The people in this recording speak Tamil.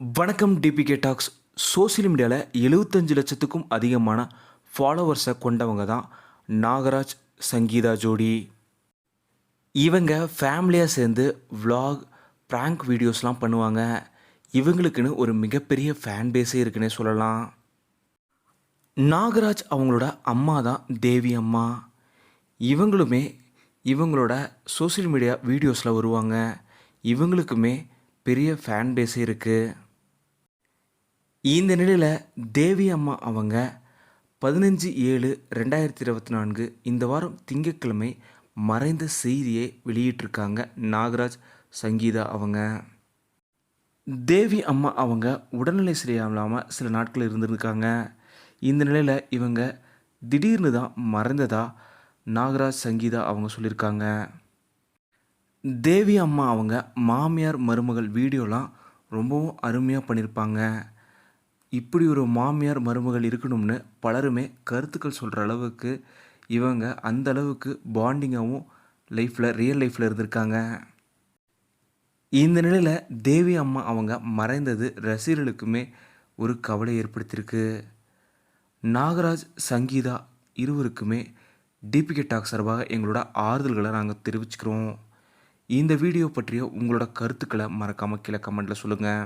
வணக்கம் டிபிகே டாக்ஸ் சோசியல் மீடியாவில் எழுபத்தஞ்சு லட்சத்துக்கும் அதிகமான ஃபாலோவர்ஸை கொண்டவங்க தான் நாகராஜ் சங்கீதா ஜோடி. இவங்க ஃபேமிலியாக சேர்ந்து விலாக் ப்ராங்க் வீடியோஸ்லாம் பண்ணுவாங்க. இவங்களுக்குன்னு ஒரு மிகப்பெரிய ஃபேன் பேஸே இருக்குன்னே சொல்லலாம். நாகராஜ் அவங்களோட அம்மா தான் தேவி அம்மா. இவங்களுமே இவங்களோட சோஷியல் மீடியா வீடியோஸில் வருவாங்க. இவங்களுக்குமே பெரிய ஃபேன் பேஸே இருக்குது இந்த நிலையில் தேவி அம்மா அவங்க பதினஞ்சு ஏழு ரெண்டாயிரத்தி இருபத்தி நான்கு இந்த வாரம் திங்கட்கிழமை மறைந்த செய்தியை வெளியிட்டிருக்காங்க நாகராஜ் சங்கீதா அவங்க. தேவி அம்மா அவங்க உடல்நிலை சரியில்லாமல் சில நாட்கள் இருந்திருக்காங்க. இந்த நிலையில் இவங்க திடீர்னு தான் மறைந்ததா நாகராஜ் சங்கீதா அவங்க சொல்லியிருக்காங்க. தேவி அம்மா அவங்க மாமியார் மருமகள் வீடியோலாம் ரொம்பவும் அருமையாக பண்ணியிருப்பாங்க. இப்படி ஒரு மாமியார் மருமகள் இருக்கணும்னு பலருமே கருத்துக்கள் சொல்கிற அளவுக்கு இவங்க அந்த அளவுக்கு பாண்டிங்காகவும் லைஃப்பில் ரியல் லைஃப்பில் இருந்திருக்காங்க. இந்த நிலையில் தேவி அம்மா அவங்க மறைந்தது ரசிகர்களுக்குமே ஒரு கவலை ஏற்படுத்தியிருக்கு. நாகராஜ் சங்கீதா இருவருக்குமே டிபிகே டாக் சார்பாக எங்களோட ஆறுதல்களை நாங்கள் தெரிவிச்சுக்கிறோம். இந்த வீடியோ பற்றிய உங்களோட கருத்துக்களை மறக்காமல் கீழே கமெண்ட்டில் சொல்லுங்கள்